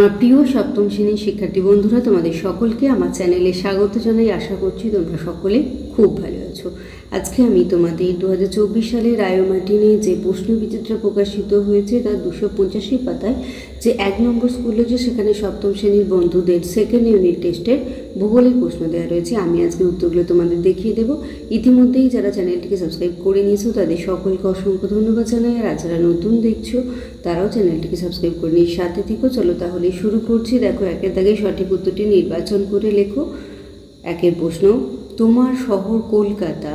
আমার প্রিয় সপ্তম শ্রেণির শিক্ষার্থী বন্ধুরা, তোমাদের সকলকে আমার চ্যানেলে স্বাগত জানাই। আশা করছি তোমরা সকলে খুব ভালো আছো আজকে আমি তোমাদের দু হাজার চব্বিশ সালের রায়োমার্টিনে যে প্রশ্ন বিচিত্রা প্রকাশিত হয়েছে, তার দুশো পঁচাশি পাতায় যে এক নম্বর স্কুল রয়েছে সেখানে সপ্তম শ্রেণির বন্ধুদের সেকেন্ড ইউনিট টেস্টের ভূগোলের প্রশ্ন দেওয়া রয়েছে। আমি আজকে উত্তরগুলো তোমাদের দেখিয়ে দেবো। ইতিমধ্যেই যারা চ্যানেলটিকে সাবস্ক্রাইব করে নিয়েছো, তাদের সকলকে অসংখ্য ধন্যবাদ জানাই। আর যারা নতুন দেখছ, তারাও চ্যানেলটিকে সাবস্ক্রাইব করে নিয়ে সাথে থেকো। চলো তাহলে শুরু করছি। দেখো, একের দাগে সঠিক উত্তরটি নির্বাচন করে লেখো। একের প্রশ্ন তোমার শহর কলকাতা,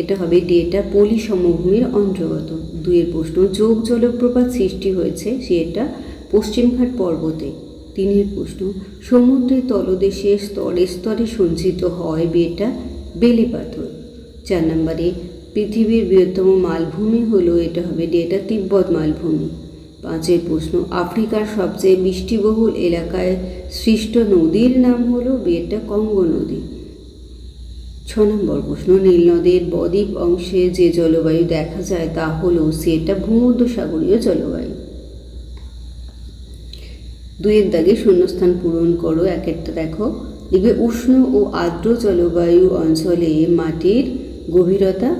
এটা হবে ডেটা পলি সমভূমির অন্তর্গত। দুইয়ের প্রশ্ন, যোগ জলপ্রপাত সৃষ্টি হয়েছে সেটা পশ্চিমঘাট পর্বতে। তিনের প্রশ্ন সমুদ্রের তলদেশে স্তরে স্তরে সঞ্চিত হয় বেটা বেলে পাথর। চার নম্বরে, পৃথিবীর বৃহত্তম মালভূমি হলো, এটা হবে ডেটা তিব্বত মালভূমি। পাঁচের প্রশ্ন, আফ্রিকার সবচেয়ে বৃষ্টিবহুল এলাকায় সৃষ্ট নদীর নাম হলো বেটা কঙ্গো নদী। ছ নম্বর প্রশ্ন, নীল নদের বদ্বীপ অংশে যে জলবায়ু দেখা যায় তা হলো সেটা ভূমধ্যসাগরীয় জলবায়ু। দুইয়ের দাগে শূন্যস্থান পূরণ করো এক একটা দেখো। লিখবে উষ্ণ ও আর্দ্র জলবায়ু অঞ্চলে মাটির গভীরতা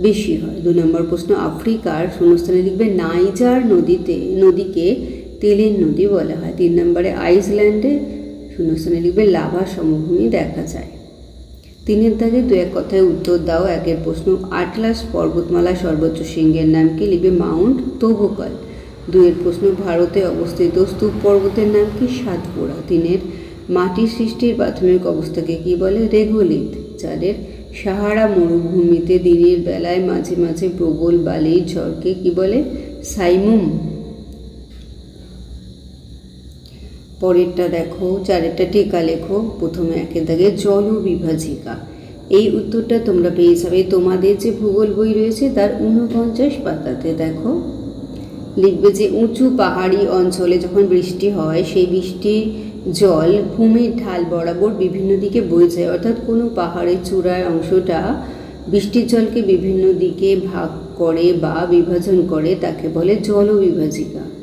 বেশি হয়। দু নম্বর প্রশ্ন, আফ্রিকার শূন্যস্থানে লিখবে নাইজার নদীতে, নদীকে তেলের নদী বলা হয়। তিন নম্বরে আইসল্যান্ডে শূন্যস্থানে লিখবে লাভা সমভূমি দেখা যায়। তিনের দাগে দু এক কথায় উত্তর দাও। একের প্রশ্ন, আটলাস পর্বতমালা সর্বোচ্চ শৃঙ্গের নাম কি? লিবে মাউন্ট তোবকাল দুইয়ের প্রশ্ন, ভারতে অবস্থিত স্তূপ পর্বতের নাম কি? সাতপুরা। তিনের মাটির সৃষ্টির প্রাথমিক অবস্থাকে কি বলে? রেগোলিত চারের, সাহারা মরুভূমিতে দিনের বেলায় মাঝে মাঝে প্রবল বালির ঝড়কে কি বলে? সাইমুম। পরেরটা দেখো, চারেরটা টিকা লেখো। প্রথমে একের দাগে জল বিভাজিকা এই উত্তরটা তোমরা পেয়ে যাবে। তোমাদের যে ভূগোল বই রয়েছে, তার ঊনপঞ্চাশ পাতাতে দেখো। লিখবে যে, উঁচু পাহাড়ি অঞ্চলে যখন বৃষ্টি হয়, সেই বৃষ্টির জল, ভূমির ঢাল বরাবর বিভিন্ন দিকে বয়ে যায়। অর্থাৎ কোনো পাহাড়ের চূড়ার অংশটা বৃষ্টির জলকে বিভিন্ন দিকে ভাগ করে বা বিভাজন করে, তাকে বলে জলবিভাজিকা।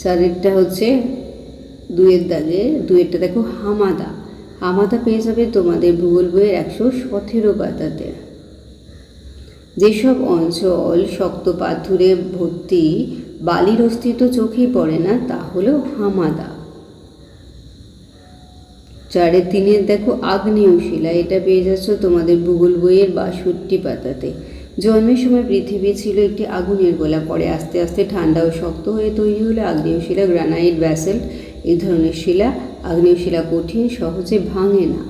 চারেরটা হচ্ছে দুয়ের দাগে। দুয়েরটা দেখো হামাদা। হামাদা পেয়ে যাবে তোমাদের ভূগোল বইয়ের একশো সতেরো পাতাতে। যেসব অঞ্চল শক্ত পাথুরে ভর্তি, বালির অস্তিত্ব চোখেই পড়ে না, তা হলো হামাদা। চারের তিনের দেখো আগ্নেয় শিলা এটা পেয়ে যাচ্ছ তোমাদের ভূগোল বইয়ের বাষট্টি পাতাতে। জন্মের সময় পৃথিবী ছিল একটি আগুনের গোলা। পরে আস্তে আস্তে ঠান্ডা ও শক্ত হয়ে তৈরি হলো আগ্নেয় শিলা গ্রানাইট ব্যাসেল্ট এই ধরনের শিলা আগ্নেয় শিলা কঠিন, সহজে ভাঙে না।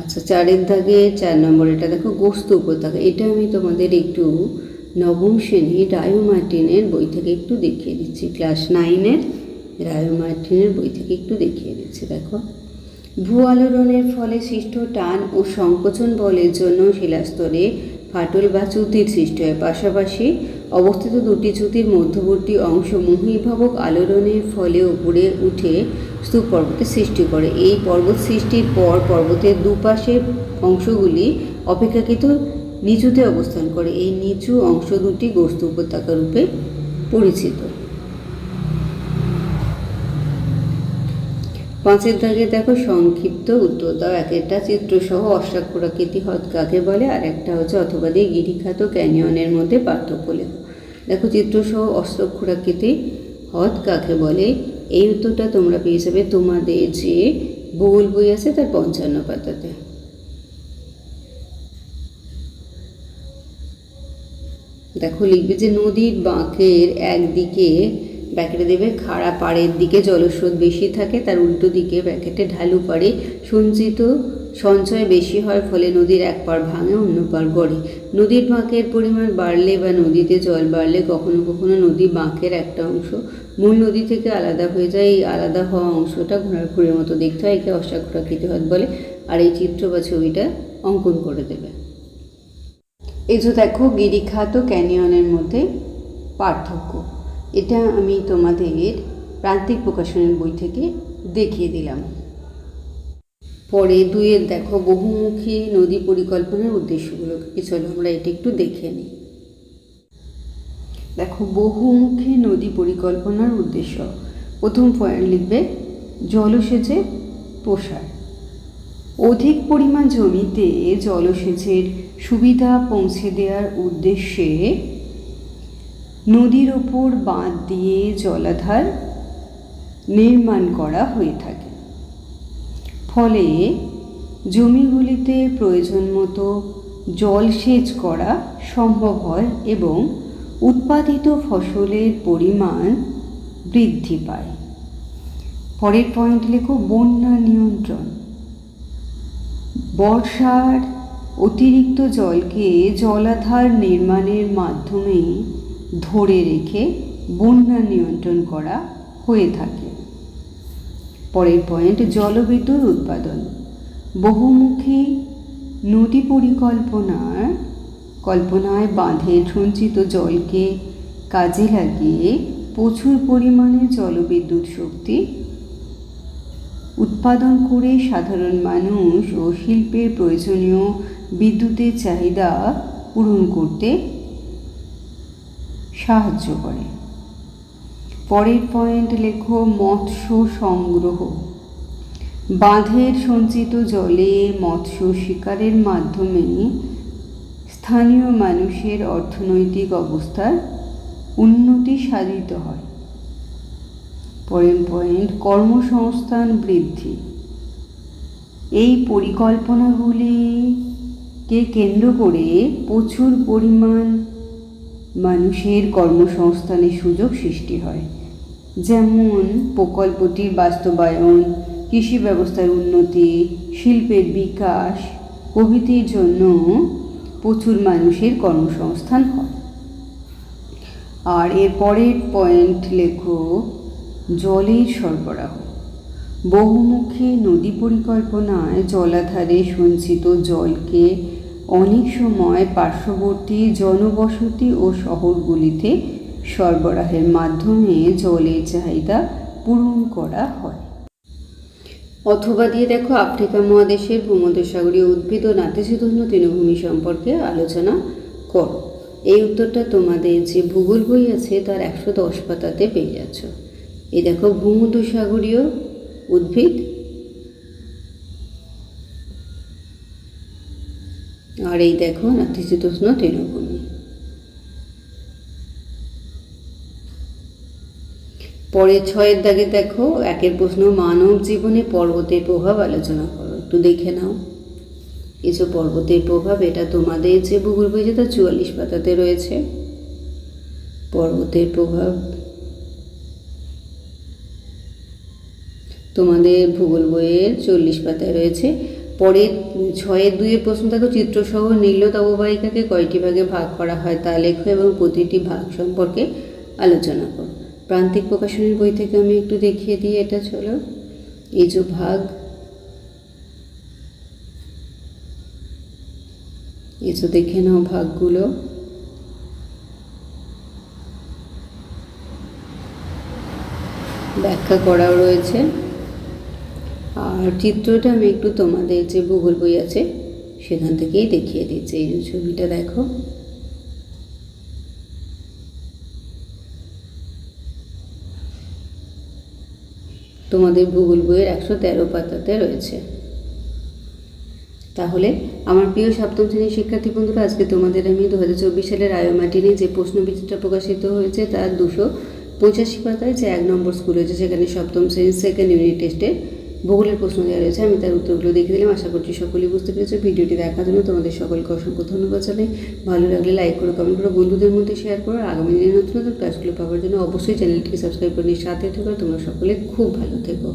আচ্ছা চারের দাগে চার নম্বর, এটা দেখো গোস্ত উপত্যকা। এটা আমি তোমাদের একটু নবম শ্রেণি রায়ো মার্টিনের বই থেকে একটু দেখিয়ে দিচ্ছি। ক্লাস নাইনের রায়ো মার্টিনের বই থেকে একটু দেখিয়ে দিচ্ছি, দেখো। ভূ আলোড়নের ফলে সৃষ্ট টান ও সংকোচন বলের জন্য শিলাস্তরে ফাটল বা চ্যুতির সৃষ্টি হয়। পাশাপাশি অবস্থিত দুটি চ্যুতির মধ্যবর্তী অংশ মহীভাবক আলোড়নের ফলে উপরে উঠে স্তূপ পর্বতের সৃষ্টি করে। এই পর্বত সৃষ্টির পর পর্বতের দুপাশের অংশগুলি অপেক্ষাকৃত নিচুতে অবস্থান করে। এই নিচু অংশ দুটি গোস্ত উপত্যকা রূপে পরিচিত। পাঁচের দাগে দেখো সংক্ষিপ্ত উত্তর দাও। এক একটা চিত্রসহ অষ্টাক্ষরাকৃতি হ্রদ কাকে বলে? আর একটা হচ্ছে অথবা দিয়ে গিরিখাত ক্যানিয়নের মধ্যে পার্থক্য লেখো। দেখো চিত্রসহ অষ্টাক্ষরাকৃতি হ্রদ কাকে বলে? এই উত্তরটা তোমরা পেয়ে যাবে তোমাদের যে ভূগোল বই আছে তার পঞ্চান্ন পাতাতে। দেখো লিখবে যে নদীর বাঁকের একদিকে ব্যাকেটে দেবে। খাড়া পাড়ের দিকে জলস্রোত বেশি থাকে, তার উল্টো দিকে ব্যাকেটে ঢালু পাড়ে। সঞ্চিত সঞ্চয় বেশি হয় ফলে নদীর এক পাড় ভাঙে, অন্য পাড় গড়ে। নদীর বাঁকের পরিমাণ বাড়লে বা নদীতে জল বাড়লে কখনো কখনো নদী বাঁকের একটা অংশ মূল নদী থেকে আলাদা হয়ে যায়। এই আলাদা হওয়া অংশটা ঘোড়ার খুঁড়ের মতো দেখতে হয়, একে অষ্টাক্ষরাকৃতি হ্রদ বলে। আর এই চিত্র বা ছবিটা অঙ্কন করে দেবে। এই যে দেখো, গিরিখাত ক্যানিয়নের মধ্যে পার্থক্য। এটা আমি তোমাদের প্রান্তিক প্রকাশনের বই থেকে দেখিয়ে দিলাম। পরে দুইয়ের দেখো বহুমুখী নদী পরিকল্পনার উদ্দেশ্যগুলোকে। চলো আমরা এটা একটু দেখে নিই দেখো বহুমুখী নদী পরিকল্পনার উদ্দেশ্য। প্রথম পয়েন্ট লিখবে জলসেচের প্রসার। অধিক পরিমাণ জমিতে জলসেচের সুবিধা পৌঁছে দেওয়ার উদ্দেশ্যে নদীর ওপর বাঁধ দিয়ে জলাধার নির্মাণ করা হয়ে থাকে। ফলে জমিগুলিতে প্রয়োজন মতো জলসেচ করা সম্ভব হয় এবং উৎপাদিত ফসলের পরিমাণ বৃদ্ধি পায়। পরের পয়েন্ট লেখো, বন্যা নিয়ন্ত্রণ। বর্ষার অতিরিক্ত জলকে জলাধার নির্মাণের মাধ্যমে ধরে রেখে বন্যা নিয়ন্ত্রণ করা হয়ে থাকে। পরের পয়েন্ট জলবিদ্যুৎ উৎপাদন। বহুমুখী নদী পরিকল্পনার কল্পনায় বাঁধে সঞ্চিত জলকে কাজে লাগিয়ে প্রচুর পরিমাণে জলবিদ্যুৎ শক্তি উৎপাদন করে সাধারণ মানুষ ও শিল্পের প্রয়োজনীয় বিদ্যুতের চাহিদা পূরণ করতে সাহায্য করে। পরের পয়েন্ট লেখো মৎস্য সংগ্রহ। বাঁধের সঞ্চিত জলে মৎস্য শিকারের মাধ্যমে স্থানীয় মানুষের অর্থনৈতিক অবস্থার উন্নতি সাধিত হয়। পরের পয়েন্ট কর্মসংস্থান বৃদ্ধি। এই পরিকল্পনাগুলিকে কেন্দ্র করে প্রচুর পরিমাণ মানুষের কর্মসংস্থানের সুযোগ সৃষ্টি হয়। যেমন প্রকল্পটির বাস্তবায়ন, কৃষি ব্যবস্থার উন্নতি, শিল্পের বিকাশ, প্রভৃতির জন্য প্রচুর মানুষের কর্মসংস্থান হয়। আর এর পরের পয়েন্ট লেখো, জলের সরবরাহ। বহুমুখী নদী পরিকল্পনায় জলাধারে সঞ্চিত জলকে অনেক সময় পার্শ্ববর্তী জনবসতি ও শহরগুলিতে সরবরাহের মাধ্যমে জলের চাহিদা পূরণ করা হয়। অথবা দিয়ে দেখো, আফ্রিকা মহাদেশের ভূমধ্যসাগরীয় উদ্ভিদ ও নাতিশীতোষ্ণ তৃণভূমি সম্পর্কে আলোচনা করো। এই উত্তরটা তোমাদের যে ভূগোল বই আছে তার একশো দশ পাতাতে পেয়ে যাচ্ছ। এই দেখো, ভূমধ্যসাগরীয় উদ্ভিদ আর এই দেখো নাতিশীতোষ্ণ তৃণভূমি পরে ছয়ের দাগে দেখো, একের প্রশ্ন, মানব জীবনে পর্বতের প্রভাব আলোচনা করো। একটু দেখে নাও। যে পর্বতের প্রভাব, এটা তোমাদের যে ভূগোল বই যেটা চুয়াল্লিশ পাতাতে রয়েছে। পর্বতের প্রভাব। তোমাদের ভূগোল বইয়ের চল্লিশ পাতায় রয়েছে। পরে ছয়ের দুইয়ের প্রশ্ন, দেখো চিত্রসহ নীলত অববাহিকাকে কয়টি ভাগে ভাগ করা হয় তা লেখো এবং প্রতিটি ভাগ সম্পর্কে আলোচনা করো। প্রান্তিক প্রকাশনের বই থেকে আমি একটু দেখিয়ে দিই, এটা চলো। এই যে ভাগ, এই যে দেখে নাও ভাগগুলো। ব্যাখ্যা করাও রয়েছে। আর চিত্রটা আমি একটু তোমাদের যে ভূগোল বই আছে, সেখান থেকেই দেখিয়ে দিচ্ছি। এই ছবিটা দেখো। তোমাদের ভূগোল বইয়ের একশো তেরো পাতাতে রয়েছে। তাহলে আমার প্রিয় সপ্তম শ্রেণির শিক্ষার্থী বন্ধুরা, আজকে তোমাদের আমি দু হাজার চব্বিশ সালের আয়োমাটিনে যে প্রশ্ন বিচিত্রা প্রকাশিত হয়েছে তার দুশো পঁচাশি পাতায় যে এক নম্বর স্কুল হয়েছে, সেখানে সপ্তম শ্রেণির সেকেন্ড ইউনিট টেস্টে ভূগোলের প্রশ্ন দেওয়া রয়েছে। আমি তার উত্তরগুলো দেখে দিলাম। আশা করছি সকলেই বুঝতে পেরেছ। ভিডিওটি দেখার জন্য তোমাদের সকলকে অসংখ্য ধন্যবাদ জানাই। ভালো লাগলে লাইক করো কমেন্ট করো, বন্ধুদের মধ্যে শেয়ার করো। আগামী দিনে নতুন নতুন ক্লাসগুলো পাওয়ার জন্য অবশ্যই চ্যানেলটিকে সাবস্ক্রাইব করে নিয়ে সাথে থেকো। তোমরা সকলে খুব ভালো থেকো।